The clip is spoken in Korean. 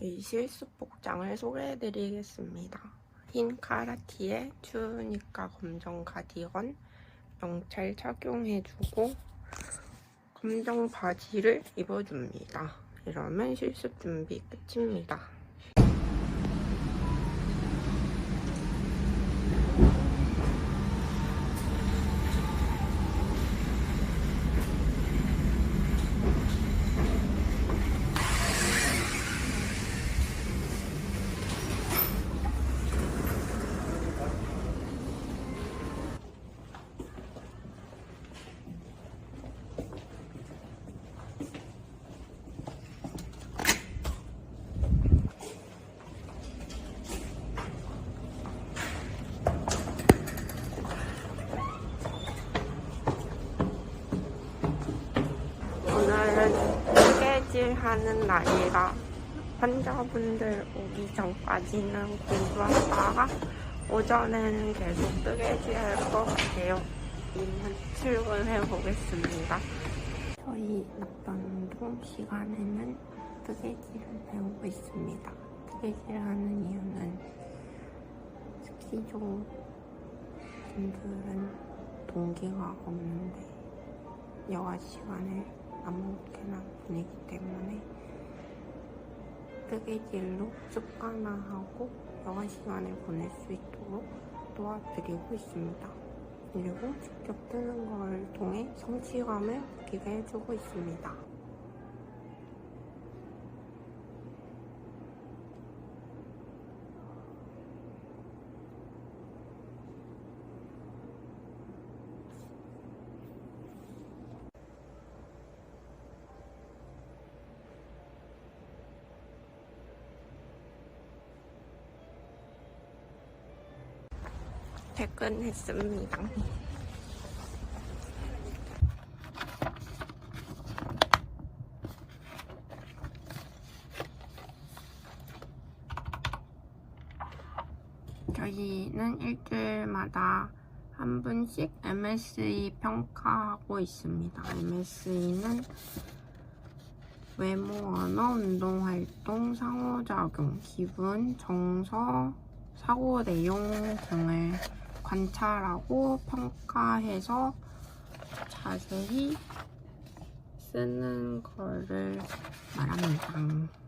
저희 실습 복장을 소개해드리겠습니다. 흰 카라티에 추우니까 검정 가디건 명찰 착용해주고 검정 바지를 입어줍니다. 이러면 실습 준비 끝입니다. 오늘은 뜨개질 하는 날이라 환자분들 오기 전까지는 공부하다가 오전에는 계속 뜨개질 할 것 같아요. 이만 출근해 보겠습니다. 저희 낙변동 시간에는 뜨개질을 배우고 있습니다. 뜨개질 하는 이유는 스키조 분들은 동기가 없는데 여가 시간에 아무렇게나 보내기 때문에 뜨개질로 습관화하고 여가 시간에 보낼 수 있도록 도와드리고 있습니다. 그리고 직접 뜨는 걸 통해 성취감을 느끼게 해주고 있습니다. 퇴근했습니다. 저희는 일주일마다 한 분씩 MSE 평가하고 있습니다. MSE는 외모, 언어, 운동 활동, 상호작용, 기분, 정서, 사고 내용 등을 관찰하고 평가해서 자세히 쓰는 거를 말합니다.